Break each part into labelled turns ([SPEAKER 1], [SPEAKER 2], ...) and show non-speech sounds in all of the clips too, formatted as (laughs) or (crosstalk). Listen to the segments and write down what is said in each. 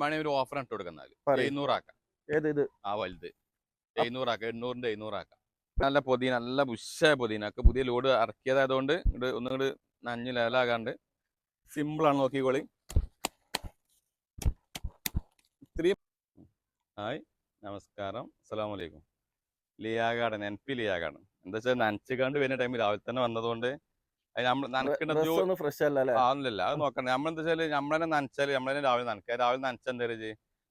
[SPEAKER 1] വേണമെങ്കിൽ ഒരു ഓഫർ ഇട്ട്
[SPEAKER 2] കൊടുക്കുന്നത്.
[SPEAKER 1] എഴുന്നൂറാക്കാം.
[SPEAKER 2] ഏത് ഇത്?
[SPEAKER 1] ആ വലുത്. എഴുന്നൂറാക്കാം എണ്ണൂറിന്റെ എഴുന്നൂറാക്കാം നല്ല പൊതിന നല്ല ബുഷായ പൊതിന. ഒക്കെ പുതിയ ലോഡ് ഇറക്കിയതായതുകൊണ്ട് ഇങ്ങോട്ട് ഒന്നും കൂടി നഞ്ഞ് ലേലാകാണ്ട് സിമ്പിളാണ് നോക്കിക്കോളി. ഇത്രയും. ഹായ് നമസ്കാരം. അസ്സലാമു വലൈക്കും ലിയാ ഗാർഡൻ എൻ പി ലിയാ ഗാർഡൻ എന്താ വെച്ചാൽ നനച്ചുകാണ്ട് വരുന്ന ടൈമിൽ രാവിലെ തന്നെ വന്നതുകൊണ്ട് നമ്മൾ
[SPEAKER 2] ഡ്രസ് ഫ്രഷ് അല്ല അല്ലേ?
[SPEAKER 1] ആവുന്നില്ല അത് നോക്കണം നമ്മളെന്താ വെച്ചാൽ നമ്മളന്നെ നനച്ചാൽ നമ്മളന്നെ രാവിലെ നനക്കുക രാവിലെ നനച്ച എന്താ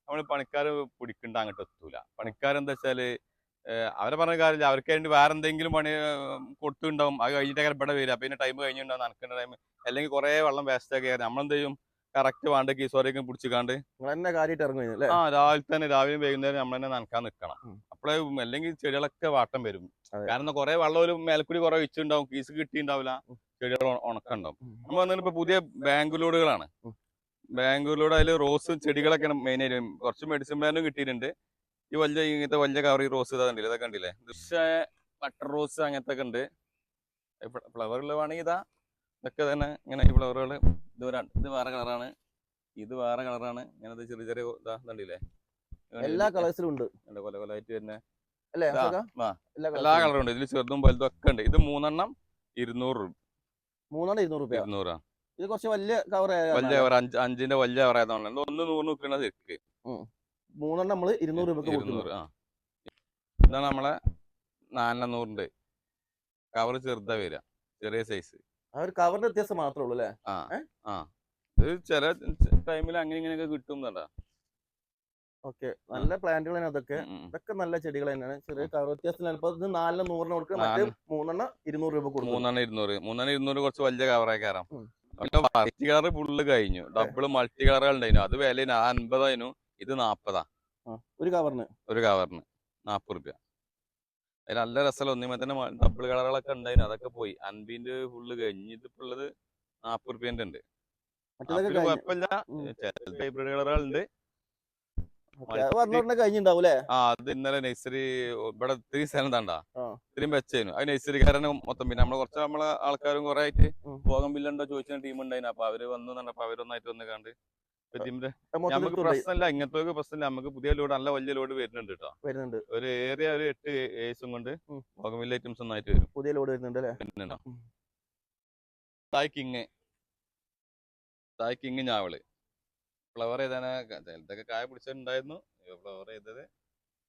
[SPEAKER 1] നമ്മൾ പണിക്കാർ പിടിക്കണ്ട അങ്ങോട്ട് എത്തൂല. പണിക്കാരെന്താ വെച്ചാൽ അവരെ പറഞ്ഞ കാര്യമില്ല. അവർക്ക് വേണ്ടി വേറെ എന്തെങ്കിലും പണി കൊടുത്തുണ്ടാവും അത് കഴിഞ്ഞിട്ടൊക്കെ ഇവിടെ വരിക. പിന്നെ ടൈം കഴിഞ്ഞിട്ടുണ്ടാവും നനക്കേണ്ട ടൈം അല്ലെങ്കിൽ കുറെ വെള്ളം വേസ്റ്റ് ഒക്കെ നമ്മളെന്ത് ചെയ്യും? കറക്റ്റ് വേണ്ട കീസോരൊക്കെ പിടിച്ചിക്കാണ്ട് ആ രാവിലെ തന്നെ രാവിലെ വൈകുന്നേരം നമ്മൾ തന്നെ നനക്കാൻ നിൽക്കണം പോകും അല്ലെങ്കിൽ ചെടികളൊക്കെ വാട്ടം വരും. കാരണം കുറെ വെള്ളം ഒരു മേൽക്കൂടി കുറെ ഒഴിച്ചിട്ടുണ്ടാവും കീസ് കിട്ടിയിട്ടുണ്ടാവില്ല ചെടികൾ ഉണക്കുണ്ടാവും. നമ്മൾ വന്നിട്ട് ഇപ്പൊ പുതിയ ബാംഗ്ലൂരുകളാണ് ലോഡ് അതിൽ റോസ് ചെടികളൊക്കെ മെയിൻ ആയിട്ട് കുറച്ച് മെഡിസിൻ പ്ലാന്റും കിട്ടിയിട്ടുണ്ട്. ഈ വലിയ ഇങ്ങനത്തെ വലിയ കവർ ഈ റോസ് ഇതാ കണ്ടില്ലേ? ഇതൊക്കെ കണ്ടില്ലേ? പക്ഷേ ബട്ടർ റോസ് അങ്ങനത്തെ ഒക്കെ ഉണ്ട്. ഫ്ലവറിൽ വേണമെങ്കിൽ ഇതാ ഇതൊക്കെ തന്നെ ഇങ്ങനെ ഈ ഫ്ലവറുകൾ ഇത് ഇത് വേറെ കളറാണ് ഇത് വേറെ കളറാണ് ഇങ്ങനത്തെ ചെറിയ ചെറിയ ഇതാ കണ്ടില്ലേ?
[SPEAKER 2] എല്ലാ കളേഴ്സിലും ഉണ്ട്.
[SPEAKER 1] കൊല കൊലായിട്ട് തന്നെ?
[SPEAKER 2] എല്ലാ
[SPEAKER 1] കളറും ഉണ്ട്. ഇതിൽ ചെറുതും വലുതും ഒക്കെ ഉണ്ട്. ഇത് മൂന്നെണ്ണം ഇരുന്നൂറ് രൂപ.
[SPEAKER 2] മൂന്നെണ്ണം ഇരുന്നൂറ് രൂപ
[SPEAKER 1] ഇരുന്നൂറാ.
[SPEAKER 2] ഇത് കുറച്ച് വലിയ കവർ
[SPEAKER 1] വലിയ കവർ അഞ്ച് അഞ്ചിന്റെ വലിയ പറയാതാണ് ഒന്ന് നൂറിന് ശരിക്ക്
[SPEAKER 2] മൂന്നെണ്ണം നമ്മൾ ഇരുന്നൂറ് രൂപ
[SPEAKER 1] ഇരുന്നൂറ് ആ. ഇതാണ് നമ്മളെ നാലെണ്ണം നൂറിന്റെ. കവർ ചെറുതാ വരിക. ചെറിയ സൈസ്
[SPEAKER 2] ആ ഒരു കവറിന്റെ വ്യത്യാസം മാത്രമേ ഉള്ളൂ അല്ലേ?
[SPEAKER 1] ആ. ആ. ഇത് ചില ടൈമിൽ അങ്ങനെ ഇങ്ങനെയൊക്കെ കിട്ടും
[SPEAKER 2] ഓക്കെ. നല്ല പ്ലാന്റുകൾ തന്നെ അതൊക്കെ ഇതൊക്കെ നല്ല ചെടികൾ തന്നെയാണ് ചെറിയ കവർ വ്യത്യാസം ചിലപ്പോൾ ഇത് നാലിന് നൂറിന് കൊടുക്കുക. മറ്റേ. മൂന്നെണ്ണം ഇരുന്നൂറ് രൂപ കൊടുക്കും.
[SPEAKER 1] മൂന്നെണ്ണം ഇരുന്നൂറ്. മൂന്നെണ്ണം ഇരുന്നൂറ് കുറച്ച് വലിയ കവറായി കയറാം. മൾട്ടി കളർ ഫുള്ള് കഴിഞ്ഞു. ഡബിൾ മൾട്ടി കളറുകൾ ഉണ്ടായിരുന്നു. അത് വില അൻപതായിരുന്നു ഇത് നാപ്പതാ.
[SPEAKER 2] ഒരു കവറിന്
[SPEAKER 1] ഒരു കവറിന് നാപ്പത് റുപ്യ. അതിൽ നല്ല രസമല്ല? ഒന്നിമേ തന്നെ ഡബിൾ കളറുകളൊക്കെ ഉണ്ടായിരുന്നു അതൊക്കെ പോയി. അൻപിന്റെ ഫുള്ള് കഴിഞ്ഞ് ഇതിപ്പോ ഉള്ളത് നാപ്പത് റുപ്യന്റെ ഉണ്ട് കുഴപ്പമില്ല. ഹൈബ്രിഡ് കളറുകളുണ്ട്
[SPEAKER 2] പറഞ്ഞോടനെ അല്ലേ
[SPEAKER 1] ആ അത് ഇന്നലെ നഴ്സറി ഇവിടെ ഇത്തിരി സ്ഥലം തണ്ടാ. ഇത്രയും വെച്ചേനു. അത് നഴ്സറിക്കാരനെ മൊത്തം പിന്നെ നമ്മൾ കുറച്ച് നമ്മളെ ആൾക്കാരും കുറെ ആയിട്ട്. പോകാൻ ബില്ലുണ്ടോ ചോദിച്ച ടീം ഉണ്ടായിന് അപ്പൊ അവർ വന്നു അപ്പൊ അവരൊന്നായിട്ട് വന്ന് കണ്ട് നമുക്ക് പ്രശ്നമില്ല ഇങ്ങനത്തെ പ്രശ്നമില്ല നമുക്ക് പുതിയ ലോഡ് നല്ല വലിയ ലോഡ് വരുന്നുണ്ട് കേട്ടോ
[SPEAKER 2] വരുന്നുണ്ട്.
[SPEAKER 1] ഒരു ഏറിയ ഒരു എട്ട് ഏസും കൊണ്ട്
[SPEAKER 2] ഉം.
[SPEAKER 1] ബോഗമില്ല ഐറ്റംസ് ഒന്നായിട്ട് വരും.
[SPEAKER 2] പുതിയ ലോഡ് വരുന്നുണ്ട് അല്ലേ.
[SPEAKER 1] Thai king. തായ് കിങ് ഞാവൾ ഫ്ലവർ ഏതാണ് ചിലതൊക്കെ കായ പിടിച്ചിട്ടുണ്ടായിരുന്നു ഫ്ലവർ ചെയ്തത്.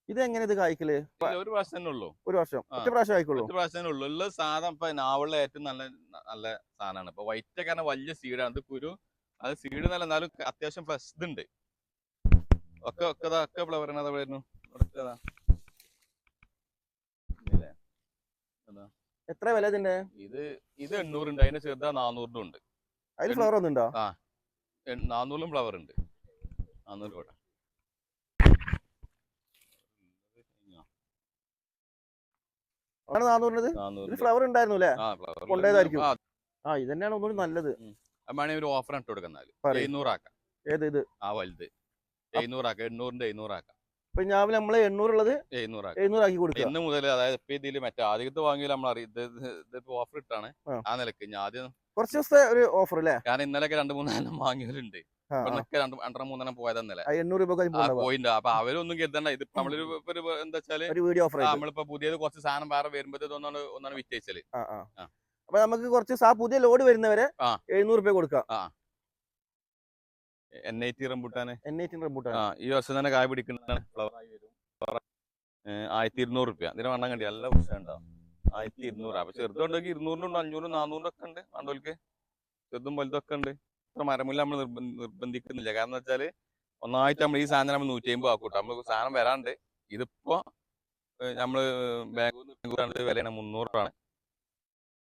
[SPEAKER 2] ഇത് എങ്ങനെ ഇത്
[SPEAKER 1] കായ്ക്കൽ ഒരു പ്രാവശ്യം തന്നെ ഉള്ളൂ.
[SPEAKER 2] ഒരു വർഷം.
[SPEAKER 1] ആ.
[SPEAKER 2] ഒറ്റ പ്രാവശ്യം ആയിക്കോളൂ
[SPEAKER 1] ഒറ്റ പ്രാവശ്യം തന്നെ ഉള്ളൂ. ഉള്ള സാധനം ഇപ്പൊ നാവളിലെ ഏറ്റവും നല്ല നല്ല സാധനമാണ്. ഇപ്പൊ വൈറ്റ് ഒക്കെ വലിയ സീഡാണ് ഇത് കുരു അത് സീഡ് നല്ല എന്നാലും അത്യാവശ്യം ഫ്ലഷ് ഇതുണ്ട്. ഒക്കെ ഒക്കെടാ ഒക്കെ ഫ്ലവർ വരുന്നു. ദാ. ഇല്ലേ?
[SPEAKER 2] എത്ര വില ഇതിന്റെ?
[SPEAKER 1] ഇത് ഇത് എണ്ണൂറുണ്ട് അതിന് ചെറുതാ നാനൂറിനും ഉണ്ട്. അതിന്
[SPEAKER 2] ഫ്ലവർ ഒന്നുണ്ടോ?
[SPEAKER 1] എൺ- നാനൂറിലും ഫ്ലവർ ഉണ്ട്. നാനൂറ് കോട്ടെ
[SPEAKER 2] ആണ്
[SPEAKER 1] നാനൂറ്
[SPEAKER 2] ഫ്ലവർ ഉണ്ടായിരുന്നു അല്ലേ?
[SPEAKER 1] ആ
[SPEAKER 2] ഇത് തന്നെയാണ് ഒന്നുകൂടി നല്ലത്.
[SPEAKER 1] വേണമെങ്കിൽ ഒരു ഓഫർ ഇട്ട് കൊടുക്കുന്നാൽ
[SPEAKER 2] പറയ്.
[SPEAKER 1] എഴുന്നൂറാക്കാം
[SPEAKER 2] ഏത് ഇത്?
[SPEAKER 1] ആ വലുത്. എഴുന്നൂറാക്കാം എണ്ണൂറിന്റെ എഴുന്നൂറാക്കാം
[SPEAKER 2] ഇപ്പൊ നമ്മൾ എണ്ണൂറുള്ളത്
[SPEAKER 1] എഴുന്നൂറ്
[SPEAKER 2] ആക്കി. കൊടുക്കുക.
[SPEAKER 1] ഇന്ന് മുതൽ അതായത് ഇപ്പൊ ഇതിൽ മറ്റേ ആദ്യത്തെ വാങ്ങിയാൽ നമ്മൾ അറിയാം. ഓഫർ ഇട്ടാണ്
[SPEAKER 2] ആ.
[SPEAKER 1] നിലയ്ക്ക്. ഞാൻ ആദ്യം
[SPEAKER 2] കുറച്ച് ദിവസത്തെ ഒരു ഓഫർ അല്ലേ
[SPEAKER 1] ഞാൻ ഇന്നലെയൊക്കെ രണ്ട് മൂന്നെണ്ണം വാങ്ങിയവരുണ്ട്. മൂന്നെണ്ണം പോയത് ഇന്നലെ.
[SPEAKER 2] എണ്ണൂറ് രൂപ
[SPEAKER 1] പോയിന്റ് അപ്പൊ അവരൊന്നും കരുതണ്ട. ഇത് നമ്മളൊരു എന്താ വെച്ചാൽ നമ്മളിപ്പോ പുതിയത് കുറച്ച് സാധനം വേറെ വരുമ്പോഴത്തേ ഒന്നാണ് വിറ്റയിച്ചൽ.
[SPEAKER 2] അപ്പൊ നമുക്ക് കുറച്ച് പുതിയ ലോഡ് വരുന്നവരെ. എഴുന്നൂറ് രൂപ കൊടുക്കാം.
[SPEAKER 1] N I T rambutan?
[SPEAKER 2] N eighteen rambutan
[SPEAKER 1] ആ ഈ വർഷം തന്നെ കായ പിടിക്കുന്നതാണ് ആയി വരും. ആയിരത്തി ഇരുന്നൂറ് റുപ്യ. ഇതിന് വണ്ണം കണ്ടി നല്ല പ്രശ്നം ഉണ്ടാവും ആയിരത്തി ഇരുന്നൂറ് അപ്പൊ ചെറുതുണ്ടെങ്കിൽ ഇരുന്നൂറിനുണ്ട് അഞ്ഞൂറും നാനൂറും ഒക്കെ ഉണ്ട് ആണ്ടോൽക്ക് ചെറുതും വലുതൊക്കെ ഉണ്ട്. ഇത്ര മരമില്ല നമ്മൾ നിർബന്ധിക്കുന്നില്ല. കാരണം വെച്ചാൽ ഒന്നായിട്ട് നമ്മൾ ഈ സാധനം നമ്മൾ നൂറ്റി അമ്പത് ആക്കൂട്ടോ നമ്മൾ സാധനം വരാണ്ട്. ഇതിപ്പോ നമ്മൾ ബാംഗ്ലൂർ വിലയാണ് മുന്നൂറാണ്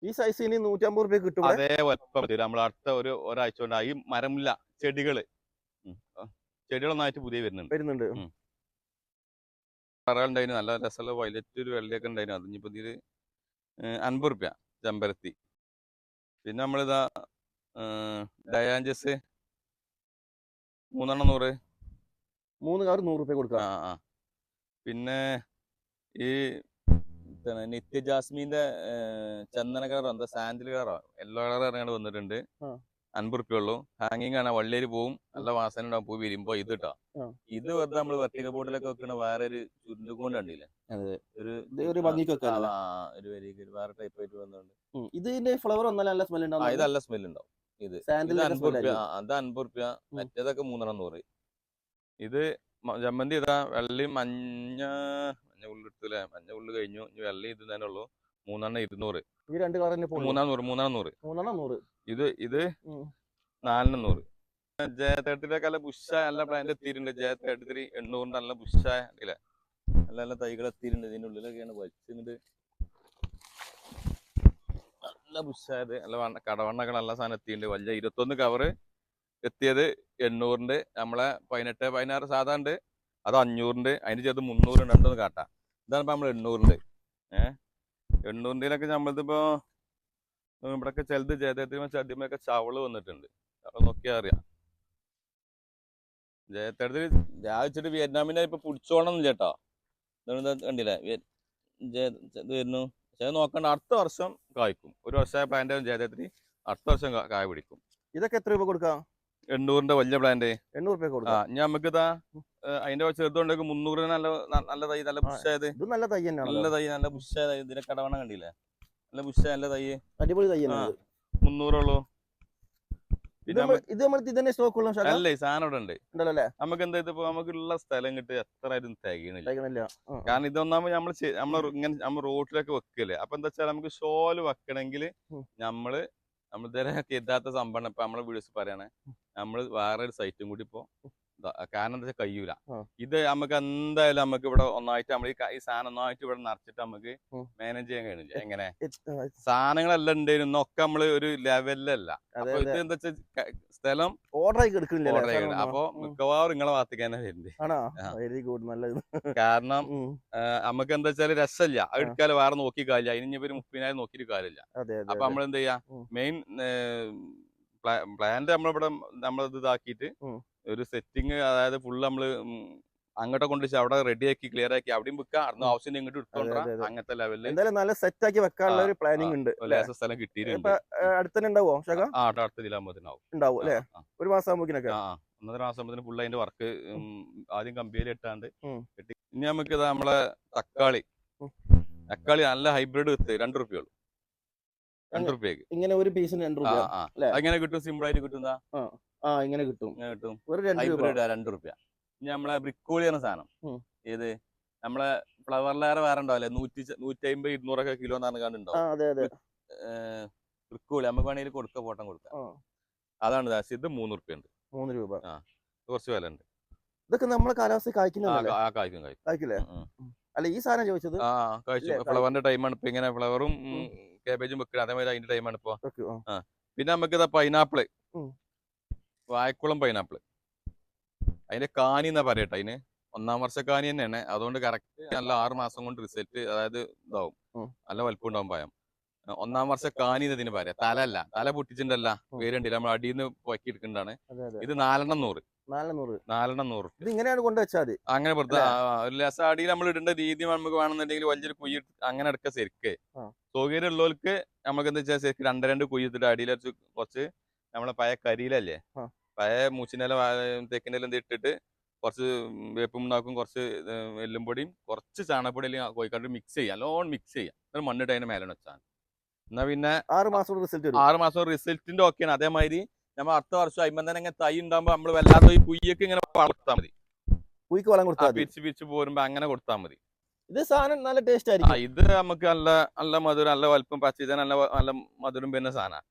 [SPEAKER 2] ഈ സൈസ് ഇനി നൂറ്റമ്പത് രൂപ കിട്ടും അതേപോലെ
[SPEAKER 1] അതേ വലുപ്പം നമ്മൾ അടുത്ത ഒരു ഒരാഴ്ച കൊണ്ട് ഈ മരമില്ല ചെടികൾ ചെടികളൊന്നായിട്ട് പുതിയ വരുന്നുണ്ട്.
[SPEAKER 2] വരുന്നുണ്ട്.
[SPEAKER 1] ഉം. കളറുണ്ടായിരുന്നു നല്ല രസമുള്ള വയലറ്റ് ഒരു വെള്ളയൊക്കെ ഉണ്ടായിരുന്നു. അത് ഇനിയിപ്പോ ഇതിൽ അൻപത് റുപ്യ ചെമ്പരത്തി. പിന്നെ നമ്മളിതാ ഡയാഞ്ചസ്. മൂന്നെണ്ണം നൂറ്.
[SPEAKER 2] മൂന്ന് കവർ നൂറ് രൂപ
[SPEAKER 1] ആ
[SPEAKER 2] കൊടുക്കാം.
[SPEAKER 1] ആ പിന്നെ ഈ നിത്യ ജാസ്മിന്റെ ചന്ദന കളറോ എന്താ സാൻഡിൽ കളറോ യെല്ലോ കളർ ഇറങ്ങാണ്ട് വന്നിട്ടുണ്ട്.
[SPEAKER 2] ആ.
[SPEAKER 1] അൻപത് റുപ്യ ഉള്ളൂ ഹാങ്ങിങ് ആണ് വള്ളിയേര് പോവും. നല്ല വാസന ഉണ്ടാവും പോയി വരുമ്പോ ഇത് കേട്ടോ ഇത് വെറുതെ നമ്മൾ വെർട്ടിക്കൽ ബോർഡിലൊക്കെ വെക്കണ വേറെ ഒരു ചുരുണ്ട് കൊണ്ട് കണ്ടില്ലേ? ഒരു
[SPEAKER 2] ഒരു
[SPEAKER 1] ഒരു വേറെ ടൈപ്പ് ആയിട്ട് വന്നുകൊണ്ട്
[SPEAKER 2] ഉം. ഇതിന്റെ ഫ്ലവർ നല്ല സ്മെൽ
[SPEAKER 1] ആ ഇത്
[SPEAKER 2] ഉണ്ടാവും
[SPEAKER 1] നല്ല സ്മെൽ ഉണ്ടാവും. ഇത്. ഇത് അൻപത് റുപ്യ അത് അൻപത് റുപ്യ മറ്റേതൊക്കെ മൂന്നെണ്ണം നൂറ് ഇത് ജമന്തി ജമ്മന്തി ഇതാ. വെള്ളി മഞ്ഞ മഞ്ഞ ഉള്ളെടുത്തില്ലേ മഞ്ഞ ഉള്ളു കഴിഞ്ഞു. ഇനി വെള്ളി ഇത് തന്നെ ഉള്ളൂ. മൂന്നെണ്ണം ഇരുന്നൂറ്.
[SPEAKER 2] ഈ രണ്ട് കളർ തന്നെ
[SPEAKER 1] മൂന്നാം നൂറ് മൂന്നാം നൂറ്.
[SPEAKER 2] മൂന്നെണ്ണം നൂറ്.
[SPEAKER 1] ഇത് ഇത് നാലെണ്ണം നൂറ്. ജെ തേർട്ടിയിലൊക്കെ നല്ല ബുഷായ നല്ല ബ്രാൻഡ് എത്തിയിട്ടുണ്ട്. ജെ തേർട്ടി ത്രീ എണ്ണൂറിന്റെ നല്ല ബുഷായ ഇല്ല നല്ല നല്ല തൈകൾ എത്തിയിട്ടുണ്ട്. ഇതിന്റെ ഉള്ളിലൊക്കെയാണ് വലിച്ചിട്ട് നല്ല ബുഷായത് നല്ല വണ്ണ കടവണ്ണൊക്കെ നല്ല സാധനം എത്തിയിട്ടുണ്ട്. വലിയ ഇരുപത്തൊന്ന് കവറ് എത്തിയത് എണ്ണൂറിന്റെ. നമ്മളെ പതിനെട്ട് പതിനാറ് സാധാ ഉണ്ട്. അത് അഞ്ഞൂറിന്റെ. അതിന് ചേർത്ത് മുന്നൂറ് രണ്ടൊന്ന് കാട്ടാം. ഇതാണ് ഇപ്പൊ നമ്മൾ എണ്ണൂറിന്റെ. ഏഹ് എണ്ണൂറിന്റെയിലൊക്കെ നമ്മളിതിപ്പോ ഇവിടൊക്കെ ചിലത് ജയതേത്തിന് ചതിമൊക്കെ ചവൾ വന്നിട്ടുണ്ട്. അപ്പൊ നോക്കിയാ അറിയാം. ജയത്തേടത്തിൽ രാവിച്ചിട്ട് വിയറ്റ്നാമിനെ ഇപ്പൊ പിടിച്ചോണം ചേട്ടാ കണ്ടില്ലേ? ഇത് വരുന്നു. പക്ഷെ നോക്കണ്ട അടുത്ത വർഷം കായ്ക്കും. ഒരു വർഷമായ പ്ലാന്റ് ജയദേത്തിന് അടുത്ത വർഷം കായ പിടിക്കും.
[SPEAKER 2] ഇതൊക്കെ എത്ര രൂപ കൊടുക്കാം?
[SPEAKER 1] എണ്ണൂറിന്റെ വലിയ പ്ലാന്റ്
[SPEAKER 2] എണ്ണൂറ് രൂപ
[SPEAKER 1] ആ
[SPEAKER 2] കൊടുക്കാം
[SPEAKER 1] ഇനി നമുക്ക് ഇതാ അതിന്റെ ചെറുതുകൊണ്ടൊക്കെ മുന്നൂറ് നല്ല നല്ല തൈ നല്ല. ബുഷായത്.
[SPEAKER 2] ഇത് നല്ല തൈ
[SPEAKER 1] നല്ല തൈ നല്ല ബുഷായ തൈ ഇതിന്റെ കടവണ കണ്ടില്ലേ? നല്ല ബുഷായ നല്ല തൈ.
[SPEAKER 2] അടിപൊളി തൈ. തന്നെയാണ്
[SPEAKER 1] മുന്നൂറുള്ളൂ
[SPEAKER 2] ഇത് നമ്മൾ- ഇത് നമ്മൾ ഇതിന്റെ സ്റ്റോക്ക് ഉള്ള
[SPEAKER 1] അല്ലേ സാധനം ഇവിടെ ഉണ്ട്
[SPEAKER 2] ഉണ്ടല്ലോ
[SPEAKER 1] നമുക്ക് എന്താ ഇതിപ്പോ നമുക്കുള്ള സ്ഥലം കിട്ടി എത്ര ആരും തികയണില്ല. കാരണം ഇതൊന്നാമത് നമ്മൾ നമ്മൾ ഇങ്ങനെ നമ്മൾ റോട്ടിലൊക്കെ വെക്കല്ലേ. അപ്പൊ എന്താ വെച്ചാൽ നമുക്ക് ഷോൽ വെക്കണമെങ്കിൽ. നമ്മൾ നമ്മൾ ഇതുവരെ എത്താത്ത സംഭവം ഇപ്പൊ നമ്മളെ വീഡിയോസ് പറയണേ. നമ്മൾ വേറെ ഒരു സൈറ്റും കൂടി ഇപ്പോ കാരണം എന്താ വെച്ചാൽ കഴിയൂല ഇത് നമുക്ക് എന്തായാലും നമുക്ക് ഇവിടെ ഒന്നായിട്ട് നമ്മൾ ഈ സാധനം ഒന്നായിട്ട് ഇവിടെ നിറച്ചിട്ട് നമുക്ക് മാനേജ് ചെയ്യാൻ കഴിയില്ല എങ്ങനെ? സാധനങ്ങളെല്ലാം ഉണ്ടായിരുന്നു ഒക്കെ നമ്മൾ ഒരു ലെവലിലല്ല അപ്പൊ ഇത് എന്താ വെച്ചാൽ സ്ഥലം
[SPEAKER 2] ഓർഡർ ആയി എടുക്കുന്നില്ല
[SPEAKER 1] അപ്പൊ മിക്കവാറും നിങ്ങളെ ഭാഗത്തേക്ക് തന്നെ വരുന്നുണ്ട് കാരണം നമുക്ക് എന്താ വെച്ചാൽ രസമില്ല അത്. എടുക്കാതെ വേറെ നോക്കി കാര്യമില്ല അതിന് ഇനി ഒരു മുപ്പതിനായിരം നോക്കിയിട്ട് കാര്യമില്ല. അപ്പൊ നമ്മൾ എന്ത് ചെയ്യാ മെയിൻ പ്ലാന്റ് നമ്മളിവിടെ നമ്മളിത് ഇതാക്കിയിട്ട്. ഒരു സെറ്റിങ് അതായത് ഫുള്ള് നമ്മൾ അങ്ങോട്ട് കൊണ്ട് അവിടെ റെഡി ആക്കി ക്ലിയർ ആക്കി അവിടെയും വെക്കാം. അവിടുന്ന്
[SPEAKER 2] ഉം.
[SPEAKER 1] ആവശ്യം ഇങ്ങോട്ട് എടുത്തോണ്ടാ. അങ്ങനത്തെ ലെവലിൽ
[SPEAKER 2] എന്തായാലും നല്ല സെറ്റ് ആക്കി വെക്കാനുള്ള ഒരു പ്ലാനിങ് ഉണ്ട്
[SPEAKER 1] സ്ഥലം കിട്ടിയിട്ടുണ്ട്.
[SPEAKER 2] അടുത്തന്നെ ഉണ്ടാവോ ശാഖ
[SPEAKER 1] ആ അടുത്ത അടുത്ത ജില്ലാകുമ്പോഴത്തേനാവും
[SPEAKER 2] ഉണ്ടാവും അല്ലേ? ഒരു മാസം ആകുമ്പോഴേക്കിനൊക്കെ.
[SPEAKER 1] ഒന്നര മാസം ആകുമ്പോഴത്തേന് ഫുള്ള് അതിന്റെ വർക്ക് ആദ്യം കമ്പിയിൽ ഇട്ടാണ്ട്. ഇനി നമുക്ക് നമ്മളെ തക്കാളി. തക്കാളി നല്ല ഹൈബ്രിഡ് വിത്ത് രണ്ട് റുപ്യുള്ളൂ രണ്ട് റുപ്യക്ക്.
[SPEAKER 2] ഇങ്ങനെ ഒരു പീസിന് രണ്ട് രൂപ?
[SPEAKER 1] അങ്ങനെ കിട്ടും? സിമ്പിൾ ആയിട്ട് കിട്ടുന്ന
[SPEAKER 2] ആ ഇങ്ങനെ കിട്ടും.
[SPEAKER 1] കിട്ടും.
[SPEAKER 2] ഒരു രണ്ട് രൂപ.
[SPEAKER 1] രണ്ട് റുപ്യ. ഇനി നമ്മളെ ബ്രിക്കോളി എന്ന സാധനം. ഏത്? നമ്മളെ ഫ്ലവർ ലെയർ വേറെ ഉണ്ടാവില്ലേ? നൂറ്റി നൂറ്റി അമ്പത് ഇരുന്നൂറൊക്കെ കിലോ എന്നാണ്
[SPEAKER 2] ആ
[SPEAKER 1] കണ്ടുണ്ടാവും ബ്രിക്കോളി. നമുക്ക് വേണമെങ്കിൽ കൊടുക്ക പോട്ടം കൊടുക്കാം.
[SPEAKER 2] ആ.
[SPEAKER 1] അതാണ് ദാസ് ഇത് മൂന്ന് റുപ്യ ഉണ്ട്
[SPEAKER 2] മൂന്ന് രൂപ.
[SPEAKER 1] കുറച്ച് വില ഉണ്ട്
[SPEAKER 2] ഇതൊക്കെ നമ്മളെ കാലാവസ്ഥ
[SPEAKER 1] ആ ആ കായ്ക്കും കായ്ക്കും.
[SPEAKER 2] കായ്ക്കില്ലേ. അല്ല ഈ സാധനം ചോദിച്ചത്
[SPEAKER 1] ആ കഴിച്ചു ഫ്ലവറിന്റെ ടൈമാണ് ഇപ്പൊ ഇങ്ങനെ ഫ്ലവറും. കാബേജും വെക്കണം. അതേമാതിരി അതിന്റെ ടൈമാണ് ഇപ്പൊ.
[SPEAKER 2] ആ.
[SPEAKER 1] പിന്നെ നമുക്ക് ഇതാ
[SPEAKER 2] പൈനാപ്പിൾ.
[SPEAKER 1] വായക്കുളം പൈനാപ്പിൾ അതിന്റെ കാനി എന്നാ പറയട്ടെ അതിന്? ഒന്നാം വർഷ കാനി തന്നെയാണ്. അതുകൊണ്ട് കറക്റ്റ് നല്ല ആറ് മാസം കൊണ്ട് റിസൾട്ട് അതായത് ഇതാവും. നല്ല വലിപ്പം ഉണ്ടാവും പായം ഒന്നാം വർഷ കാനി എന്നതിന് പറയാം? തല അല്ല. തല പൊട്ടിച്ചിട്ടല്ല. വേരുണ്ടില്ല നമ്മൾ അടിയിൽ നിന്ന് പൊക്കി
[SPEAKER 2] അതെ
[SPEAKER 1] ഇത് നാലെണ്ണം നൂറ്
[SPEAKER 2] നാല് നൂറ്.
[SPEAKER 1] നാലെണ്ണം നൂറ്
[SPEAKER 2] ഇത് ഇങ്ങനെയാണ് കൊണ്ടുവച്ചാൽ മതി.
[SPEAKER 1] അങ്ങനെ അടിയിൽ നമ്മൾ ഇടേണ്ട രീതി നമുക്ക് വേണമെന്നുണ്ടെങ്കിൽ വലിയൊരു കുഴി അങ്ങനെ എടുക്കുക ശരിക്ക്. സൗകര്യം ഉള്ളവർക്ക് നമുക്ക് എന്താ വെച്ചാൽ ശരിക്കും രണ്ട് രണ്ട് കുഴി ഇട്ടിട്ട് അടിയിൽ കുറച്ച് നമ്മളെ പഴയ കരിയിലല്ലേ. പഴയ മൂച്ചിനെല തെക്കിന്റെ എല്ലാം ഇട്ടിട്ട് കുറച്ച് വേപ്പും ഉണ്ടാക്കും കുറച്ച് എല്ലും പൊടിയും കുറച്ച് ചാണകപ്പൊടി അല്ലെങ്കിൽ കോഴിക്കാട്ട് മിക്സ് ചെയ്യാം. നല്ലോണം മിക്സ് ചെയ്യാം. എന്നിട്ട് മണ്ണിട്ട് അതിന്റെ മേലെ വെച്ചാൽ എന്നാ പിന്നെ
[SPEAKER 2] ആറ് മാസം റിസൾട്ട്
[SPEAKER 1] ആറ് മാസം റിസൾട്ടിന്റെ ഓക്കെയാണ് അതേമാതിരി നമ്മൾ അടുത്ത വർഷം അയിമ്പം തന്നെ ഇങ്ങനെ തൈ ഉണ്ടാകുമ്പോൾ നമ്മൾ വല്ലാതെ ഈ കുയ്യൊക്കെ ഇങ്ങനെ വളർത്താൽ മതി.
[SPEAKER 2] പുയ്ക്ക് വളം കൊടുത്താൽ
[SPEAKER 1] പിരിച്ച് പിരിച്ച് പോരുമ്പോ അങ്ങനെ കൊടുത്താൽ മതി.
[SPEAKER 2] ഇത് സാധനം നല്ല ടേസ്റ്റ് ആയിരിക്കും.
[SPEAKER 1] ഇത് നമുക്ക് നല്ല നല്ല മധുരം നല്ല വലുപ്പം പച്ച നല്ല നല്ല മധുരം പിന്നെ
[SPEAKER 2] സാധനമാണ്.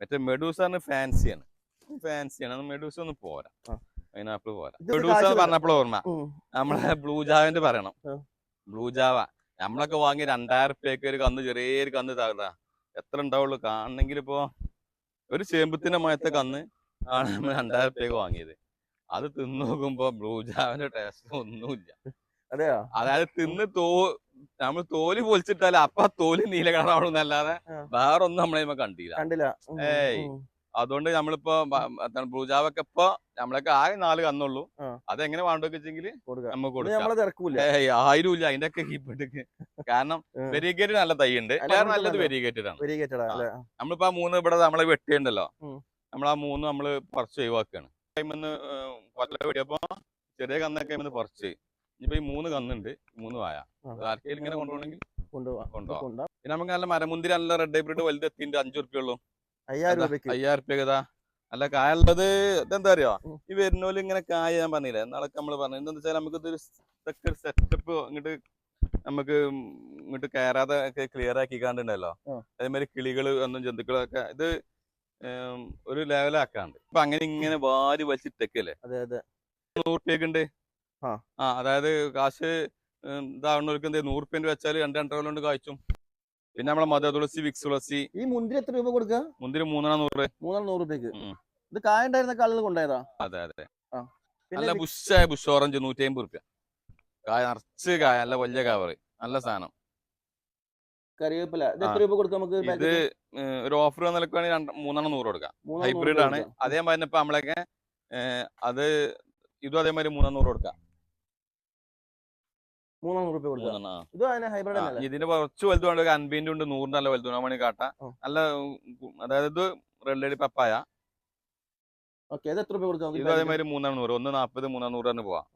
[SPEAKER 1] മറ്റേ മെഡൂസാണ് ഫാൻസിയാണ് ഫാൻസിയാണ് മെഡൂസ ഒന്നും പോരാ. പൈനാപ്പിൾ പോരാ. മെഡൂസ പറഞ്ഞപ്പോൾ ഓർമ്മ. നമ്മളെ ബ്ലൂ ജാവിന്റെ പറയണം.
[SPEAKER 2] Blue java
[SPEAKER 1] blue java. നമ്മളൊക്കെ വാങ്ങി രണ്ടായിരം റുപ്യക്ക് ഒരു കന്ന് ചെറിയൊരു കന്ന് താഴ്ത്താ എത്ര ഉണ്ടാവുള്ളൂ? കാണണമെങ്കിൽ ഇപ്പോ ഒരു ചേമ്പത്തിന്റെ മയത്തെ കന്ന് ആണ് നമ്മൾ രണ്ടായിരം റുപ്യക്ക് വാങ്ങിയത്. അത് തിന്നു നോക്കുമ്പോ ബ്ലൂ ജാവിന്റെ ടേസ്റ്റ് ഒന്നുമില്ല.
[SPEAKER 2] അതെയോ?
[SPEAKER 1] അതായത് തിന്ന് തോ നമ്മൾ തോൽ പൊലിച്ചിട്ടാലും അപ്പൊ തോൽ നീല കളറാവണമെന്നല്ലാതെ
[SPEAKER 2] വേറൊന്നും
[SPEAKER 1] വേറെ നമ്മളെ കണ്ടില്ല.
[SPEAKER 2] കണ്ടില്ല.
[SPEAKER 1] ഏയ്. അതുകൊണ്ട് നമ്മളിപ്പോ പൂജാവൊക്കെ ഇപ്പൊ നമ്മളൊക്കെ ആകെ നാല് കന്നുള്ളൂ. അതെങ്ങനെ വേണ്ടൊക്കെ വെച്ചെങ്കിൽ നമുക്ക് കൊടുക്കാം. ആയിരം ഇല്ല അതിന്റെ ഒക്കെ കീപ്പിട്ടേക്ക് കാരണം. വെരിഗേറ്റഡ് നല്ല തൈ ഉണ്ട്
[SPEAKER 2] നമുക്ക്
[SPEAKER 1] നല്ലത്. വെരിഗേറ്റഡ് ആണ്. നമ്മളിപ്പോ ആ മൂന്ന് ഇവിടെ നമ്മളെ വെട്ടിയുണ്ടല്ലോ. നമ്മൾ ആ മൂന്ന് നമ്മൾ പറിച്ച് ഒഴിവാക്കുകയാണ് കൈമെന്ന് കൊല്ല വെടിയപ്പോ ചെറിയ കന്നൊക്കെ ഇന്ന് പറിച്ച്. ഇനിയിപ്പോ ഈ മൂന്ന് കന്നുണ്ട് മൂന്ന് വായ. ആർക്കെങ്കിലും ഇങ്ങനെ കൊണ്ടുപോകണമെങ്കിൽ കൊണ്ടുപോകാം
[SPEAKER 2] കൊണ്ടുപോകാം
[SPEAKER 1] പിന്നെ നമുക്ക് നല്ല മരമുന്തിരി നല്ല റെഡ് ഹൈബ്രിഡ് വലുത് എത്തിണ്ട് അഞ്ചു റുപ്യ ഉള്ളൂ.
[SPEAKER 2] അയ്യായിരം രൂപയ്ക്ക്.
[SPEAKER 1] അയ്യായിരം നല്ല കായുള്ളത് ഇതെന്താ അറിയോ. ഈ വരുന്നോൽ ഇങ്ങനെ കായ ഞാൻ പറഞ്ഞില്ലേ? എന്നാളൊക്കെ നമ്മൾ പറഞ്ഞു. എന്താ വെച്ചാൽ നമുക്ക് ഇതൊരു ഇതൊക്കെ സെറ്റപ്പ് ഇങ്ങോട്ട് നമുക്ക് ഇങ്ങോട്ട് കയറാതെ ഒക്കെ ക്ലിയർ ആക്കി കണ്ടുണ്ടല്ലോ
[SPEAKER 2] ആ.
[SPEAKER 1] അതേമാതിരി കിളികൾ ഒന്നും ജന്തുക്കളൊക്കെ ഇത് ഒരു ലെവലാക്കാണ്ട് ഇപ്പൊ അങ്ങനെ ഇങ്ങനെ വാരി വലിച്ചിട്ടേക്കല്ലേ
[SPEAKER 2] അതെ അതെ.
[SPEAKER 1] നൂറ് റുപ്യക്ക് ഉണ്ട്
[SPEAKER 2] ആ.
[SPEAKER 1] അതായത് കാശ് ഇതാവണവർക്ക് എന്ത് നൂറ് റുപ്യന്റെ വെച്ചാൽ രണ്ട് രണ്ടര കൊണ്ട് കായ്ച്ചും. പിന്നെ നമ്മളെ മധുര തുളസി വിക്സ് തുളസി
[SPEAKER 2] ഈ മുന്തിരി എത്ര രൂപ കൊടുക്കുക
[SPEAKER 1] മുന്തിരി മൂന്നെണ്ണം നൂറ്.
[SPEAKER 2] മൂന്നാൽ നൂറ് രൂപയ്ക്ക്. ഇത് കായ ഉണ്ടായിരുന്ന കൊണ്ടായതാ
[SPEAKER 1] അതെ അതെ. നല്ല ബുഷായ ബുഷ് ഓറഞ്ച് നൂറ്റി അമ്പത് റുപ്യ. കായ നിറച്ച് കായ നല്ല വലിയ കവറ് നല്ല സാധനം.
[SPEAKER 2] കറിവേപ്പില. ഇത് എത്ര രൂപ കൊടുക്കാം നമുക്ക്
[SPEAKER 1] ഇത് ഒരു ഓഫർ നിലക്കുവാണെങ്കിൽ മൂന്നെണ്ണം നൂറ് കൊടുക്കാം. ഹൈബ്രിഡ് ആണ്. അതേമാതിരി ഇപ്പൊ നമ്മളൊക്കെ അത് ഇതും അതേമാതിരി മൂന്നെണ്ണം നൂറ് കൊടുക്കാം.
[SPEAKER 2] മൂന്നാൽ നൂറ് രൂപ കൊടുക്കാം. ഇത് അതിന് ഹൈബ്രിഡ്
[SPEAKER 1] ആ,
[SPEAKER 2] അല്ലേ
[SPEAKER 1] ഇതിന് കുറച്ച് വലുത് വേണ്ട ഒരു അൻപതിന്റെ ഉണ്ട് നൂറിന്റെ നല്ല വലുത് മണി കാട്ട. നല്ല അതായത് ഇത് റെഡ് പപ്പായ
[SPEAKER 2] ഓക്കെ ഇത് എത്ര രൂപ കൊടുക്കാം നമുക്ക്
[SPEAKER 1] ഇത്
[SPEAKER 2] ഈ packet?
[SPEAKER 1] അതേമാതിരി മൂന്നാണ് നൂറ് ഒന്ന് നാൽപ്പത് മൂന്നാം നൂറ് തന്നെ പോവാം.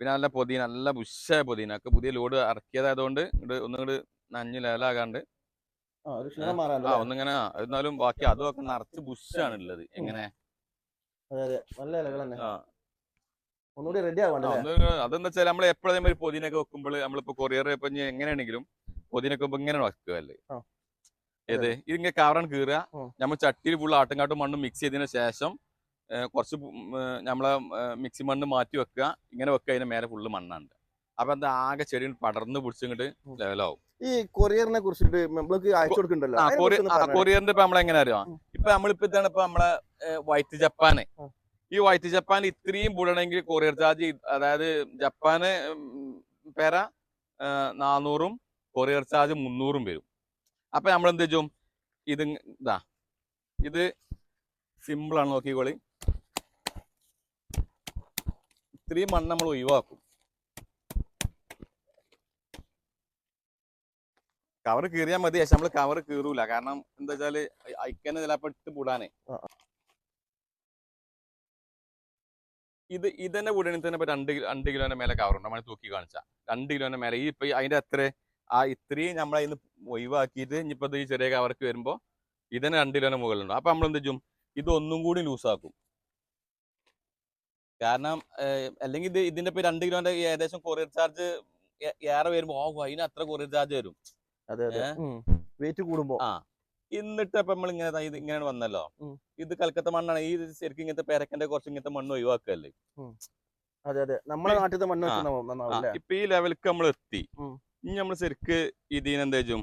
[SPEAKER 1] പിന്നെ നല്ല പൊതിന നല്ല ബുഷായ പൊതിന. ഒക്കെ പുതിയ ലോഡ് ഇറക്കിയതായതുകൊണ്ട് ഇങ്ങോട്ട് ഒന്നുകൂടി നഞ്ഞ് ലെവലാകാണ്ട്.
[SPEAKER 2] ആ
[SPEAKER 1] ഒന്നിങ്ങനെ എന്നാലും ബാക്കി അതും ഒക്കെ നിറച്ച് ബുഷാണ് ഉള്ളത് എങ്ങനെ
[SPEAKER 2] നല്ല ഇലകൾ തന്നെ ഒന്നുകൂടി റെഡി ആവാണ്ടല്ലേ
[SPEAKER 1] അതെന്താ വെച്ചാൽ നമ്മൾ എപ്പോഴും പൊതിന ഒക്കെ വെക്കുമ്പോൾ നമ്മളിപ്പോ കൊറിയർ ഇപ്പൊ എങ്ങനെയാണെങ്കിലും പൊതിനൊക്കെ വെക്കുമ്പോ ഇങ്ങനെ വെക്കുകയല്ലേ
[SPEAKER 2] അതെ
[SPEAKER 1] ഏത്? ഇതിങ്ങനെ കവറാണ് കീറുക. നമ്മൾ ചട്ടിയിൽ ഫുൾ ആട്ടുംകാട്ടും മണ്ണും മിക്സ് ചെയ്തതിന് ശേഷം കുറച്ച് നമ്മളെ മിക്സി മണ്ണ് മാറ്റി വെക്കുക. ഇങ്ങനെ വെക്കുക അതിന്റെ മേലെ ഫുള്ള് മണ്ണാണ് അപ്പൊ എന്താ ആകെ ചെടി പടർന്ന് പിടിച്ചിങ്ങോട്ട്. ലെവലാവും
[SPEAKER 2] ഈ കൊറിയറിനെ കുറിച്ചിട്ട് നമ്മൾക്ക് അയച്ചു കൊടുക്കണ്ടല്ലോ? അതിനെ.
[SPEAKER 1] കൊറിയറിന്റെ ഇപ്പൊ നമ്മളെങ്ങനെ അറിയാം? ഇപ്പൊ നമ്മളിപ്പോ ഇതാണ് ഇപ്പൊ നമ്മളെ വൈറ്റ് ജപ്പാന്. ഈ വൈറ്റ് ജപ്പാൻ ഇത്രയും വിടണമെങ്കിൽ കൊറിയർ ചാർജ് അതായത് ജപ്പാന് പേര നാനൂറും കൊറിയർ ചാർജ് മുന്നൂറും വരും. അപ്പൊ നമ്മൾ എന്ത് ചെയ്യും? ഇത് ഇതാ. ഇത് സിമ്പിൾ ആണ് നോക്കിക്കോളി. ഇത്രയും മണ്ണ് നമ്മൾ ഒഴിവാക്കും. കവർ കീറിയാൽ മതി പക്ഷെ നമ്മൾ കവർ കീറൂല. കാരണം എന്താ വെച്ചാൽ അയക്കന്നെ ചിലപ്പോ ഇട്ട് പൂടാനേ. ഇത് ഇതന്നെ ഉടനെ തന്നെ ഇപ്പൊ രണ്ട് രണ്ട് കിലോന്റെ മേലെ കവറുണ്ട് നമ്മൾ തൂക്കി കാണിച്ച. രണ്ട് കിലോന്റെ മേലെ. ഈ ഇപ്പൊ അതിന്റെ അത്ര ആ ഇത്രയും നമ്മൾ അതിന് ഒഴിവാക്കിയിട്ട് ഇനിയിപ്പോ ഈ ചെറിയ കവർക്ക് വരുമ്പോ ഇതിന് രണ്ട് കിലോന്റെ മുകളിലുണ്ട്. അപ്പൊ നമ്മൾ എന്ത് ചെയ്യും ഇതൊന്നും കൂടി ലൂസാക്കും കാരണം അല്ലെങ്കിൽ ഇത് ഇതിന്റെ ഇപ്പൊ രണ്ട് കിലോന്റെ ഏകദേശം കൊറിയർ ചാർജ് ഏറെ വരുമ്പോ ഓ അതിന് അത്ര കൊറിയർ ചാർജ് വരും.
[SPEAKER 2] വെയിറ്റ് കൂടുമ്പോ.
[SPEAKER 1] ആ. എന്നിട്ട് അപ്പൊ നമ്മൾ ഇങ്ങനെ ഇത് ഇങ്ങനെ വന്നല്ലോ. ഇത് കൽക്കത്ത മണ്ണാണ്. ഈ ശരിക്കും ഇങ്ങനത്തെ പേരക്കന്റെ കുറച്ച് ഇങ്ങനത്തെ മണ്ണ് ഒഴിവാക്കല്ലേ?
[SPEAKER 2] അതെ അതെ. നമ്മുടെ നാട്ടിലത്തെ മണ്ണ്
[SPEAKER 1] ഇപ്പൊ ഈ ലെവലിക്ക് നമ്മൾ എത്തി. ഇനി നമ്മൾ ശരിക്ക് ഇതിനെന്തേജും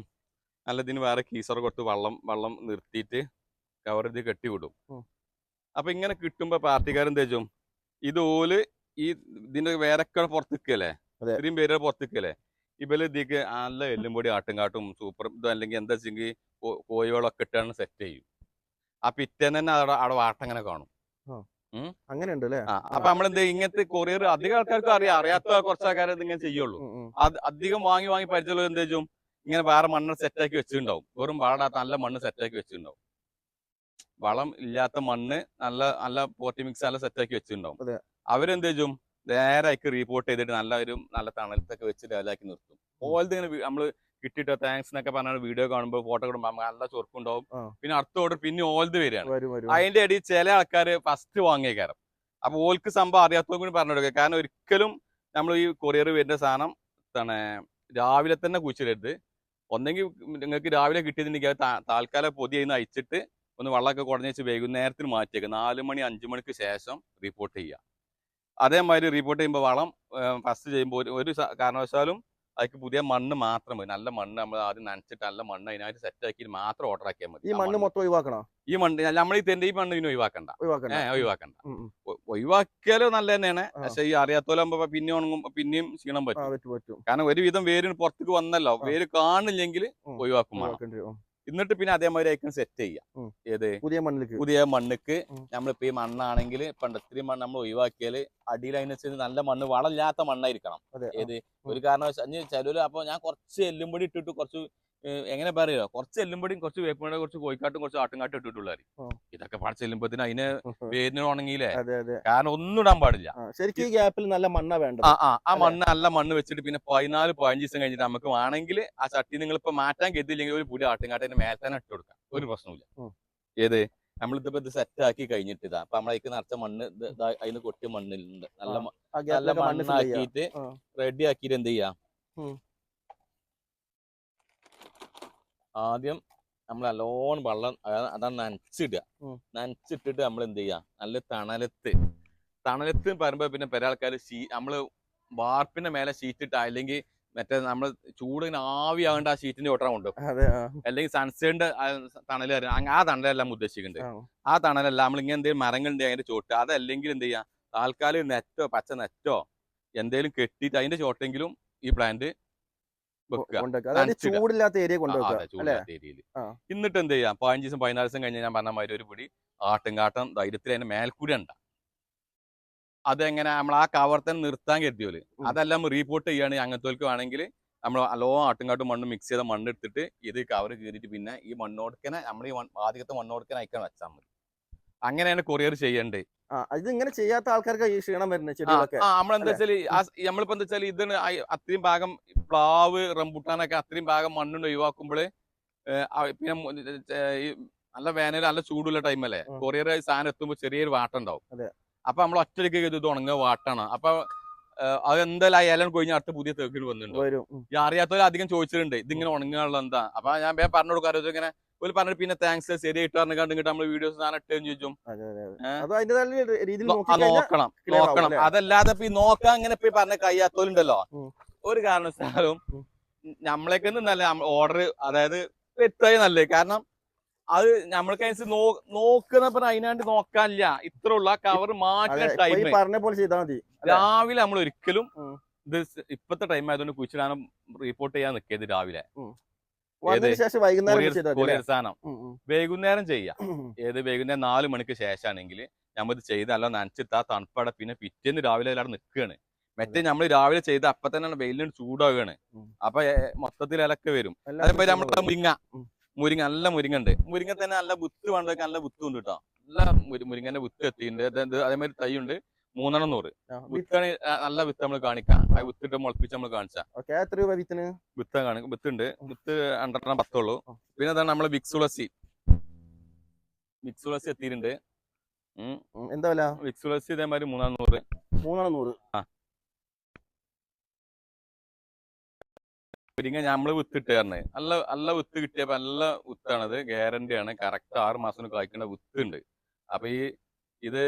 [SPEAKER 1] നല്ല ഇതിന് വേറെ കീസർ കൊടുത്ത് വള്ളം വള്ളം നിർത്തിയിട്ട് കവർ ഇത്
[SPEAKER 2] കെട്ടിവിടും.
[SPEAKER 1] അപ്പൊ ഇങ്ങനെ കിട്ടുമ്പോ ചെയ്യും? ഇത് ഓൽ ഈ ഇതിന്റെ വേറെ പുറത്തേക്കല്ലേ. ഇത്രയും പേര് പുറത്തേക്കല്ലേ ഇവൽ ഇതിക്ക് നല്ല എല്ലും പൊടി ആട്ടുംകാട്ടും സൂപ്പർ ഇതും അല്ലെങ്കിൽ എന്താ വെച്ചെങ്കിൽ കോഴികളൊക്കെ ഇട്ടാണ് സെറ്റ് ചെയ്യും. ആ പിറ്റേന്ന് തന്നെ അവിടെ അവിടെ വാട്ടം അങ്ങനെ കാണും
[SPEAKER 2] അങ്ങനെ ഉണ്ട് അല്ലേ
[SPEAKER 1] അപ്പൊ നമ്മളെന്ത് ഇങ്ങനത്തെ കൊറിയർ അധികം ആൾക്കാർക്ക് അറിയാം. അറിയാത്ത കുറച്ച് ആൾക്കാർ ഇത് ഇങ്ങനെ ചെയ്യുള്ളൂ. അത് അധികം വാങ്ങി വാങ്ങി പരിചയമുള്ള എന്ത് ചെയ്യും? ഇങ്ങനെ വേറെ മണ്ണ് സെറ്റാക്കി വെച്ചിട്ടുണ്ടാവും. വെറും വാടാത്ത നല്ല മണ്ണ് സെറ്റാക്കി വെച്ചിട്ടുണ്ടാവും. വളം ഇല്ലാത്ത മണ്ണ് നല്ല നല്ല പോട്ടി മിക്സ് നല്ല സെറ്റാക്കി വെച്ചിട്ടുണ്ടാവും. അവരെന്ത് ചെയ്യും? നേരെ അയക്ക് റീപോർട്ട് ചെയ്തിട്ട് നല്ല ഒരു നല്ല തണലത്തൊക്കെ വെച്ച് ഡെവലാക്കി നിർത്തും. ഓലത് ഇങ്ങനെ നമ്മൾ കിട്ടിട്ടോ താങ്ക്സ് എന്നൊക്കെ പറഞ്ഞ വീഡിയോ കാണുമ്പോൾ ഫോട്ടോ കിട്ടുമ്പോൾ നമുക്ക് നല്ല ചൊറുക്കുണ്ടാവും. പിന്നെ അടുത്ത ഓർഡർ പിന്നെ ഓലത് വരികയാണ്
[SPEAKER 2] വരും വരും.
[SPEAKER 1] അതിന്റെ ഇടയിൽ ചില ആൾക്കാർ ഫസ്റ്റ് വാങ്ങിയ കയറും അപ്പൊ ഓൽക്ക് സംഭവം അറിയാത്തവർ കൂടി പറഞ്ഞു കൊടുക്കുക. കാരണം ഒരിക്കലും നമ്മൾ ഈ കൊറിയർ വരുന്ന സാധനം എന്താണ് രാവിലെ തന്നെ കുഴിച്ചിടരുത്. ഒന്നെങ്കിൽ നിങ്ങൾക്ക് രാവിലെ താ- താൽക്കാലം പൊതി ചെയ്യുന്ന അയച്ചിട്ട് ഒന്ന് വെള്ളമൊക്കെ കുടഞ്ഞ് വെച്ച് വൈകുന്നേരത്തിന് മാറ്റിയേക്കുക നാല് മണി അഞ്ച് മണിക്ക് ശേഷം റിപ്പോർട്ട് ചെയ്യുക അതേമാതിരി റിപ്പോർട്ട് ചെയ്യുമ്പോൾ വളം ഫസ്റ്റ് ചെയ്യുമ്പോൾ ഒരു ഒരു കാരണവശാലും അതിക്ക് പുതിയ മണ്ണ് മാത്രം മതി. നല്ല മണ്ണ് നമ്മൾ ആദ്യം നനച്ചിട്ട് നല്ല മണ്ണ് അതിനായിട്ട് സെറ്റ് ആക്കി മാത്രം ഓർഡർ ആക്കിയാൽ മതി.
[SPEAKER 2] ഈ മണ്ണ് മൊത്തം ഒഴിവാക്കണോ?
[SPEAKER 1] ഈ മണ്ണ് നമ്മൾ ഈ തെന്റെ ഈ മണ്ണ് ഇനി ഒഴിവാക്കണ്ട.
[SPEAKER 2] ഒഴിവാക്കണ്ട.
[SPEAKER 1] ഒഴിവാക്കിയാലോ നല്ല തന്നെയാണ്. പക്ഷെ ഈ അറിയാത്തോലാകുമ്പോ പിന്നെ ഉണങ്ങും പിന്നെയും ക്ഷീണം പറ്റും. കാരണം ഒരുവിധം വേരിന് പുറത്തേക്ക് വന്നല്ലോ. വേര് കാണില്ലെങ്കിൽ. ഒഴിവാക്കും എന്നിട്ട് പിന്നെ അതേമാതിരി അയക്കാൻ സെറ്റ് ചെയ്യാം. ഏത്?
[SPEAKER 2] പുതിയ മണ്ണിലേക്ക്.
[SPEAKER 1] പുതിയ മണ്ണുക്ക്. നമ്മളിപ്പോ ഈ മണ്ണാണെങ്കിൽ പണ്ട് ഇത്രയും മണ്ണ് നമ്മൾ ഒഴിവാക്കിയാൽ അടിയിൽ അതിനനുസരിച്ച് നല്ല മണ്ണ് വളമില്ലാത്ത മണ്ണായിരിക്കണം. ഏത്? ഒരു കാരണവശാൽ ചിലര് അപ്പൊ ഞാൻ കുറച്ച് എല്ലും പൊടി ഇട്ടിട്ട് കുറച്ച് എങ്ങനെ പറയുക കുറച്ച് എല്ലുമ്പടിയും കുറച്ച് വേപ്പുമ്പടിയും കുറച്ച് കോഴിക്കാട്ടും കുറച്ച് ആട്ടുംകാട്ടും ഇട്ടിട്ടുള്ള
[SPEAKER 2] ആ.
[SPEAKER 1] ഇതൊക്കെ പാടെ എല്ലുമ്പത്തിന് അതിന് (laughs) വേരിന് ഉണങ്ങിയില്ലേ? കാരണം ഒന്നും ഇടാൻ പാടില്ല.
[SPEAKER 2] ശരിക്കും ഈ ഗ്യാപ്പിൽ നല്ല മണ്ണ വേണ്ട
[SPEAKER 1] ആ ആ മണ്ണ് നല്ല മണ്ണ് വെച്ചിട്ട് പിന്നെ പതിനാല് പതിനഞ്ച് ദിവസം കഴിഞ്ഞിട്ട് നമുക്ക് വേണമെങ്കിൽ ആ ചട്ടി നിങ്ങൾ ഇപ്പൊ മാറ്റാൻ കരുതില്ലെങ്കിൽ ഒരു പുലി ആട്ടുംകാട്ടിന്റെ മേലെ തന്നെ ഇട്ട് കൊടുക്കാം. ഒരു പ്രശ്നമില്ല. ഏത്? നമ്മളിതിപ്പോ ഇത് സെറ്റ് ആക്കി കഴിഞ്ഞിട്ട് ഇതാ. അപ്പൊ നമ്മളതിക്ക് നിറച്ച മണ്ണ് അതിന് കൊട്ടിയ മണ്ണിലുണ്ട്. നല്ല നല്ല
[SPEAKER 2] ആക്കിട്ട്.
[SPEAKER 1] മണ്ണാക്കിയിട്ട്. റെഡി ആക്കിയിട്ട് എന്ത് ചെയ്യാം? ആദ്യം നമ്മൾ നല്ലോണം വെള്ളം അതാ- അതാണ് നനച്ചിടുക. നനച്ചിട്ടിട്ട് നമ്മൾ എന്ത് ചെയ്യാ നല്ല തണലത്ത്. തണലത്ത് പറയുമ്പോ പിന്നെ പല ആൾക്കാർ ഷീ നമ്മൾ വാർപ്പിന്റെ മേലെ ഷീറ്റ് ഇട്ട അല്ലെങ്കിൽ മറ്റേ നമ്മൾ ചൂടിന് ആവിയാകേണ്ട ആ ഷീറ്റിന്റെ ഓട്ടം ഉണ്ട് അല്ലെങ്കിൽ സൺസൈഡിന്റെ തണൽ വരും. ആ തണലല്ല നമ്മൾ ഉദ്ദേശിക്കുന്നുണ്ട്
[SPEAKER 2] ആ.
[SPEAKER 1] തണലെല്ലാം നമ്മൾ ഇങ്ങനെ എന്തെങ്കിലും മരങ്ങളുണ്ട് അതിന്റെ ചോട്ട്. അതല്ലെങ്കിൽ എന്ത് ചെയ്യാം താൽക്കാലിക നെറ്റോ പച്ച നെറ്റോ എന്തെങ്കിലും കെട്ടിയിട്ട് അതിന്റെ ചോട്ടെങ്കിലും ഈ പ്ലാന്റ്
[SPEAKER 2] കൊണ്ടുവെക്കുക. അതായത് ചൂടില്ലാത്ത ഏരിയ കൊണ്ടുവെക്കുക
[SPEAKER 1] ഏരിയയിൽ. എന്നിട്ട് എന്ത് ചെയ്യാം? പതിനഞ്ച് ദിവസം പതിനാല് ദിവസം കഴിഞ്ഞ് ഞാൻ പറഞ്ഞ മാതിരി ഒരു പിടി ആട്ടും കാട്ടം ധൈര്യത്തിൽ അതിന്റെ മേൽക്കൂടി ഉണ്ട അതെങ്ങനെ? നമ്മൾ ആ കവർത്തൻ തന്നെ നിർത്താൻ
[SPEAKER 2] കരുതിയോൽ
[SPEAKER 1] അതെല്ലാം റീപോർട്ട് ചെയ്യുകയാണെങ്കിൽ അങ്ങനത്തെ വാണെങ്കിൽ നമ്മൾ അലോ ആട്ടുംകാട്ടും മണ്ണ് മിക്സ് ചെയ്ത മണ്ണ് എടുത്തിട്ട് ഇത് കവർ കീറിയിട്ട് പിന്നെ ഈ മണ്ണോടക്കനെ നമ്മൾ ഈ ആദ്യത്തെ മണ്ണോടക്കനെ അയക്കാൻ വെച്ചാൽ മതി. അങ്ങനെയാണ് കൊറിയർ ചെയ്യേണ്ടത്.
[SPEAKER 2] ഇത് ഇങ്ങനെ ചെയ്യാത്ത ആൾക്കാർക്ക് ഈ ക്ഷീണം വരുന്നത് ചെടികളൊക്കെ
[SPEAKER 1] നമ്മളെന്താ വെച്ചാൽ നമ്മളിപ്പോ എന്താ വെച്ചാൽ ഇതിന് അത്രയും ഭാഗം പ്ലാവ് റംബുട്ടാനൊക്കെ അത്രയും ഭാഗം മണ്ണുണ്ട് ഒഴിവാക്കുമ്പോൾ പിന്നെ നല്ല വേനൽ നല്ല ചൂടുള്ള ടൈമല്ലേ
[SPEAKER 2] അല്ലേ?
[SPEAKER 1] കൊറിയർ സാധനം എത്തുമ്പോൾ ചെറിയൊരു വാട്ടം ഉണ്ടാവും
[SPEAKER 2] അതെ.
[SPEAKER 1] അപ്പൊ നമ്മൾ ഒറ്റയ്ക്ക് ഇത് ഉണങ്ങുക വാട്ടാണ്. അപ്പൊ അത് എന്തായാലും ആ ഇലം കൊഴിഞ്ഞ അടുത്ത പുതിയ തേക്കിൽ വന്നിട്ടുണ്ട് ഈ അറിയാത്തവർ അധികം ചോദിച്ചിട്ടുണ്ട് ഇതിങ്ങനെ ഉണങ്ങാനുള്ള എന്താ? അപ്പൊ ഞാൻ വേഗം പറഞ്ഞു കൊടുക്കാറ് ഇങ്ങനെ ഒരു പറഞ്ഞിട്ട് പിന്നെ താങ്ക്സ് ശരി ഇട്ട് പറഞ്ഞു കണ്ടിട്ട് നമ്മൾ വീഡിയോസ് ഞാൻ ഇട്ടെന്ന് ചോദിച്ചു നോക്കണം നോക്കണം. അതല്ലാതെ ഇപ്പൊ നോക്കാൻ ഇങ്ങനെ ഇപ്പൊ പറഞ്ഞ കയ്യാത്തോലുണ്ടല്ലോ? ഒരു കാരണവശാലും നമ്മളൊക്കെ നല്ല ഓർഡർ അതായത് എത്തായി നല്ലത്. കാരണം അത് നമ്മൾക്കനുസരിച്ച് നോക്കുന്ന പറഞ്ഞ അതിനാണ്ട് നോക്കാനില്ല. ഇത്ര ഉള്ള. കവർ മാറ്റുന്ന
[SPEAKER 2] ഇപ്പൊ
[SPEAKER 1] ടൈം
[SPEAKER 2] ഈ പറഞ്ഞ പോലെ ചെയ്താൽ മതി.
[SPEAKER 1] രാവിലെ നമ്മൾ ഒരിക്കലും. ഇത് ഇപ്പത്തെ ടൈം ആയതുകൊണ്ട് കുച്ചിടാനും റിപ്പോർട്ട് ചെയ്യാൻ നിൽക്കിയത് രാവിലെ.
[SPEAKER 2] ശേഷം വൈകുന്നേരം?
[SPEAKER 1] സാധനം. വൈകുന്നേരം ചെയ്യാം. ഏത് വൈകുന്നേരം നാല് മണിക്ക് ശേഷമാണെങ്കിൽ നമ്മത് ചെയ്ത് നല്ല നനച്ചിട്ട് തണുപ്പടെ പിന്നെ പിറ്റേന്ന് രാവിലെ അവിടെ നിൽക്കുകയാണ്. മറ്റേ നമ്മൾ രാവിലെ ചെയ്ത അപ്പൊ തന്നെ വെയിലിന് ചൂടാവുകയാണ്. അപ്പൊ മൊത്തത്തിൽ ഇലക്കെ വരും. അതേപോലെ
[SPEAKER 2] നമ്മുടെ
[SPEAKER 1] മുരിങ്ങ. മുരിങ്ങ നല്ല മുരിങ്ങ ഉണ്ട് മുരിങ്ങ തന്നെ നല്ല വിത്ത് വേണ്ടതൊക്കെ നല്ല വിത്ത് ഉണ്ട് കേട്ടോ. നല്ല മുരിങ്ങന്റെ വിത്ത് എത്തിയിട്ടുണ്ട്. ഇത് ഇത് അതേമാതിരി തൈ ഉണ്ട് മൂന്നെണ്ണം നൂറ്. വിത്താണ് നല്ല വിത്ത് നമ്മൾ കാണിക്കാം. ആ വിത്തിട്ട് മുളപ്പിച്ച് നമ്മൾ കാണിച്ചാ.
[SPEAKER 2] ഓക്കെ എത്ര രൂപ വിത്തിന്?
[SPEAKER 1] വിത്ത് കാണിക്കും. വിത്ത് ഉണ്ട്. വിത്ത് രണ്ടെണ്ണം പത്തുള്ളൂ. പിന്നെ അതാണ് നമ്മളെ വിക്സ് വിക്സുളസി വിക്സ് തുളസി എത്തിയിട്ടുണ്ട്.
[SPEAKER 2] എന്താ വില?
[SPEAKER 1] വിക്സ് തുളസി ഇതേമാതിരി മൂന്നാം നൂറ്.
[SPEAKER 2] മൂന്നെണ്ണം നൂറ്.
[SPEAKER 1] ആ. പിന്നെ നമ്മൾ വിത്തിട്ട് തരണേ നല്ല നല്ല വിത്ത് കിട്ടിയപ്പോ നല്ല വിത്താണത്. ഗ്യാരണ്ടി ആണ്. കറക്റ്റ് ആറ് മാസം കായ്ക്കേണ്ട വിത്ത് ഉണ്ട്. അപ്പൊ ഈ ഇത്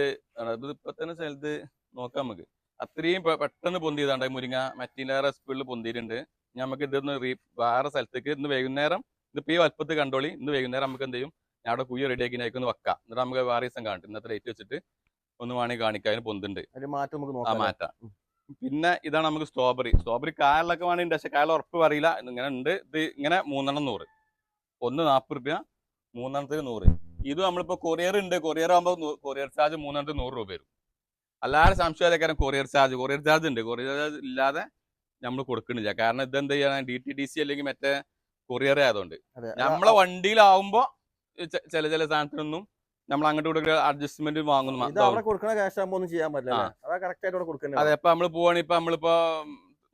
[SPEAKER 1] ഇപ്പൊ തന്നെ സ്ഥലത്ത് നോക്കാം നമുക്ക്. അത്രയും പെട്ടെന്ന് പൊന്തിയതാണ്ട് ഈ മുരിങ്ങ മറ്റീലേറെ സ്പീഡിൽ പൊന്തിയിട്ടുണ്ട്. നമുക്ക് ഇതൊന്ന് റീ വേറെ സ്ഥലത്തേക്ക് ഇന്ന് വൈകുന്നേരം ഇതിപ്പോ ഈ വലുപ്പത്തിൽ കണ്ടോളി. ഇന്ന് വൈകുന്നേരം നമുക്ക് എന്ത് ചെയ്യും? ഞാൻ അവിടെ കുയ്യ റെഡിയാക്കി ഒന്ന് വെക്കാം. എന്നിട്ട് നമുക്ക് വേറെ ദിവസം കാണിട്ട് ഇന്നത്തെ റേറ്റ് വെച്ചിട്ട് ഒന്ന് വേണമെങ്കിൽ കാണിക്കാം. അതിന് പൊന്തുണ്ട്. ആ മാറ്റാം. പിന്നെ ഇതാണ് നമുക്ക് സ്ട്രോബെറി സ്ട്രോബെറി കായലൊക്കെ വേണമെങ്കിൽ പക്ഷെ കായൽ ഉറപ്പ് പറയില്ല. ഇങ്ങനെ ഉണ്ട്. ഇത് ഇങ്ങനെ മൂന്നെണ്ണം നൂറ്. ഒന്ന് നാൽപ്പത് റുപ്യ മൂന്നെണ്ണത്തിന് നൂറ്. ഇത് നമ്മളിപ്പോ കൊറിയർ ഉണ്ട് കൊറിയർ ആകുമ്പോൾ കൊറിയർ ചാർജ് മൂന്നെണ്ണത്തിൽ നൂറ് രൂപ വരും. അല്ലാതെ സംശയമില്ല കൊറിയർ ചാർജ് കൊറിയർ ചാർജ് ഉണ്ട് കൊറിയർ ചാർജ് ഇല്ലാതെ നമ്മൾ കൊടുക്കണില്ല. കാരണം ഇതെന്ത് ചെയ്യണം ഡി ടി ഡി സി അല്ലെങ്കിൽ മറ്റേ കൊറിയർ ആയതുകൊണ്ട്. നമ്മളെ വണ്ടിയിലാവുമ്പോ ചെ- ചില ചില സാധനത്തിനൊന്നും നമ്മൾ അങ്ങോട്ട് ഇങ്ങോട്ട് അഡ്ജസ്റ്റ്മെന്റ് വാങ്ങുന്നു
[SPEAKER 2] ഇത്? അതാ
[SPEAKER 1] ഇപ്പൊ നമ്മൾ പോവാണ്. ഇപ്പൊ നമ്മളിപ്പോ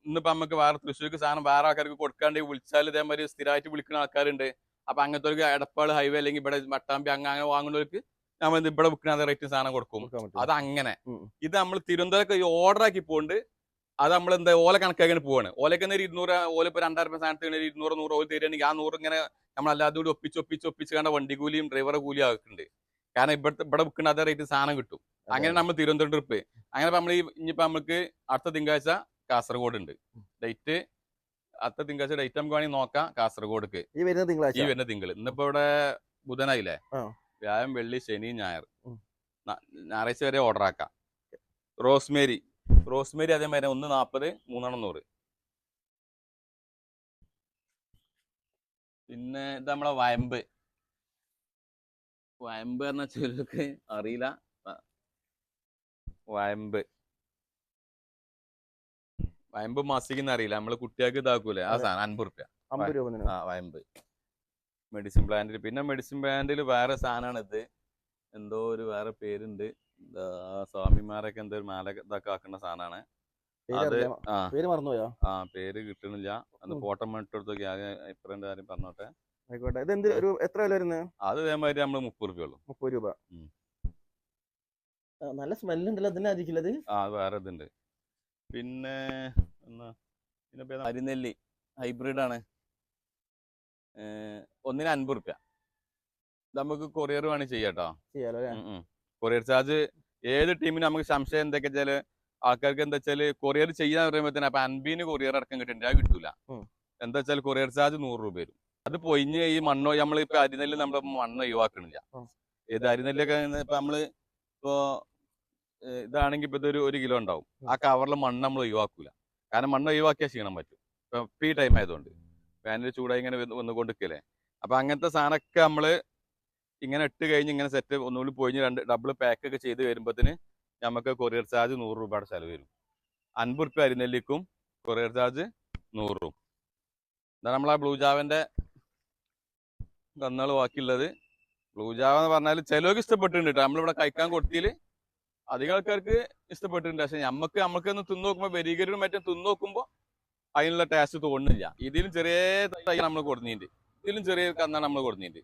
[SPEAKER 1] ഇന്നിപ്പോ നമുക്ക് വേറെ തൃശ്ശൂർക്ക് സാധനം വേറെ ആൾക്കാർക്ക് കൊടുക്കാണ്ട് വിളിച്ചാൽ ഇതേമാതിരി സ്ഥിരമായിട്ട് വിളിക്കുന്ന ആൾക്കാരുണ്ട്. അപ്പൊ അങ്ങനത്തെ ഒരു എടപ്പാൾ ഹൈവേ അല്ലെങ്കിൽ ഇവിടെ മട്ടാമ്പി അങ്ങ് അങ്ങനെ വാങ്ങുന്നവർക്ക് നമ്മൾ ഇവിടെ വിൽക്കുന്ന റേറ്റ് സാധനം കൊടുക്കും. അത് അങ്ങനെ ഇത് നമ്മൾ തിരുവനന്തപുരം ഈ ഓർഡർ ആക്കി പോണ്ട് അത് നമ്മൾ എന്താ ഓല കണക്കാക്കി പോവാണ്. ഓലക്ക് ഒരു ഇരുന്നൂറ് ഓല ഇപ്പൊ രണ്ടായിരം രൂപ സാധനത്തിന് ഒരു ഇരുന്നൂറ് നൂറ് ഓല തരികയാണെങ്കിൽ ആ നൂറ് ഇങ്ങനെ നമ്മൾ അല്ലാതെ കൂടി ഒപ്പിച്ച് ഒപ്പിച്ച് ഒപ്പിച്ച് കണ്ട വണ്ടി കൂലിയും ഡ്രൈവറെ കൂലിയും ആക്കുന്നുണ്ട് കാരണം ഇവിടുത്തെ ഇവിടെ വിൽക്കുന്ന അതേ റേറ്റ് സാധനം കിട്ടും. അങ്ങനെ നമ്മൾ തിരുവനന്തപുരം ട്രിപ്പ് അങ്ങനെ നമ്മൾ ഈ ഇനിയിപ്പോ നമ്മൾക്ക് അടുത്ത തിങ്കളാഴ്ച കാസർഗോഡ് ഉണ്ട് ഡേറ്റ് അടുത്ത തിങ്കളാഴ്ച ഡേറ്റ് നമുക്ക് വേണമെങ്കിൽ നോക്കാം കാസർഗോഡ്ക്ക്.
[SPEAKER 2] ഈ വരുന്ന
[SPEAKER 1] ഈ
[SPEAKER 2] തിങ്കളാഴ്ച
[SPEAKER 1] വരുന്ന തിങ്കൾ ഇന്നിപ്പോ ഇവിടെ ബുധനായില്ലേ. വ്യാഴം വെള്ളി ശനി ഞായർ. ഞായറാഴ്ച വരെ ഓർഡർ ആക്കാം. റോസ്മേരി. റോസ്മേരി അതേമാതിരി ഒന്ന് നാൽപ്പത് മൂന്നെണ്ണം നൂറ്. പിന്നെ ഇത് നമ്മളെ വയമ്പ്. വയമ്പ് എന്ന ചിലർക്ക് അറിയില്ല. വയമ്പ്. വയമ്പ് മാസിക്കുന്ന അറിയില്ല. നമ്മൾ കുട്ടികൾക്ക് ഇതാക്കൂലേ? ആ സാധനം അൻപത് റുപ്യ.
[SPEAKER 2] അമ്പത് രൂപ
[SPEAKER 1] ആ വയമ്പ്. മെഡിസിൻ പ്ലാന്റിൽ പിന്നെ മെഡിസിൻ പ്ലാന്റിൽ വേറെ സാധനമാണ് ഇത് എന്തോ ഒരു വേറെ പേരുണ്ട്. എന്താ സ്വാമിമാരൊക്കെ എന്തോ ഒരു മാല ഇതൊക്കെ ആക്കുന്ന സാധനമാണ് അത് ആ.
[SPEAKER 2] പേര് മറന്നുപോയോ?
[SPEAKER 1] ആ പേര് കിട്ടണില്ല. അത്. ഫോട്ടോ ഇട്ടെടുത്തോക്കി ആകെ ഇപ്പറേന്റെ കാര്യം പറഞ്ഞോട്ടെ.
[SPEAKER 2] ആയിക്കോട്ടെ. ഇത് എന്ത് ഒരു എത്ര വില വരുന്നത്
[SPEAKER 1] അത് ഇതേമാതിരി നമ്മൾ മുപ്പത് രൂപ ഉള്ളു.
[SPEAKER 2] മുപ്പത് രൂപ. നല്ല സ്മെല്ലുണ്ടല്ലോ ഉണ്ടല്ലോ. അതിനെ
[SPEAKER 1] ആ വേറെ ഇതുണ്ട്. പിന്നെ എന്നാ പിന്നെ അരിനെല്ലി ഹൈബ്രിഡ് ആണ്. ഏർ, ഒന്നിന് അൻപത് റുപ്യ. നമുക്ക് കൊറിയർ വേണമെങ്കിൽ ചെയ്യാട്ടോ
[SPEAKER 2] ചെയ്യാലോ
[SPEAKER 1] കൊറിയർ ചാർജ് ഏത് ടീമിന് നമുക്ക് സംശയം എന്തൊക്കെ വെച്ചാൽ ആൾക്കാർക്ക് എന്താ വെച്ചാൽ കൊറിയർ ചെയ്യാൻ പറയുമ്പോഴത്തേന് അപ്പൊ അൻപീന് കൊറിയർ അടക്കം കിട്ടുന്നുണ്ട് അത് കിട്ടൂല. എന്താ വെച്ചാൽ കൊറിയർ ചാർജ് നൂറ് രൂപ വരും. അത് പൊയിഞ്ഞ് ഈ മണ്ണോ നമ്മളിപ്പോ അരിനെല്ല് നമ്മുടെ മണ്ണ് ഒഴിവാക്കണില്ല. ഏത് അരിനെല്ലൊക്കെ ഇപ്പൊ നമ്മൾ ഇപ്പോ ഇതാണെങ്കിൽ ഇപ്പൊ ഇതൊരു ഒരു കിലോ ഉണ്ടാവും. ആ കവറിൽ മണ്ണ് നമ്മൾ ഒഴിവാക്കൂല. കാരണം മണ്ണ് ഒഴിവാക്കിയാൽ ക്ഷീണം പറ്റും. ഇപ്പൊ ഇപ്പൊ ടൈം ആയതുകൊണ്ട്. ഫാനിൽ ചൂടായി ഇങ്ങനെ വന്ന് വന്നുകൊണ്ടിരിക്കല്ലേ. അപ്പൊ അങ്ങനത്തെ സാധനമൊക്കെ നമ്മൾ ഇങ്ങനെ ഇട്ട് കഴിഞ്ഞ് ഇങ്ങനെ സെറ്റ് ഒന്നുകൂടി പോയി രണ്ട് ഡബിൾ പാക്ക് ഒക്കെ ചെയ്ത് വരുമ്പോഴത്തേന് നമുക്ക് കൊറിയർ ചാർജ് നൂറ് രൂപയുടെ ചെലവ് വരും. അൻപത് റുപ്യ അരിനെല്ലിക്കും കൊറിയർ ചാർജ് നൂറും ഇതാണ് ആ ബ്ലൂ ജാവന്റെ കന്നുകൾ ബാക്കിയുള്ളത്. ബ്ലൂ ജാവ എന്ന് പറഞ്ഞാൽ ചിലവർക്ക് ഇഷ്ടപ്പെട്ടിട്ടുണ്ട് കേട്ടോ നമ്മളിവിടെ കഴിക്കാൻ കൊടുത്തിൽ അധികം ആൾക്കാർക്ക് ഇഷ്ടപ്പെട്ടിട്ടുണ്ട്. പക്ഷെ നമുക്ക് നമുക്ക് ഒന്ന് തിന്നു നോക്കുമ്പോൾ വെരികരും മറ്റും തിന്നു നോക്കുമ്പോൾ അതിനുള്ള ടേസ്റ്റ് തോന്നുന്നില്ല. ഇതിലും ചെറിയ തൈ നമ്മൾ കൊടുത്തിട്ടുണ്ട്. ഇതിലും ചെറിയ കന്നാണ് നമ്മൾ കൊടുക്കുന്നുണ്ട്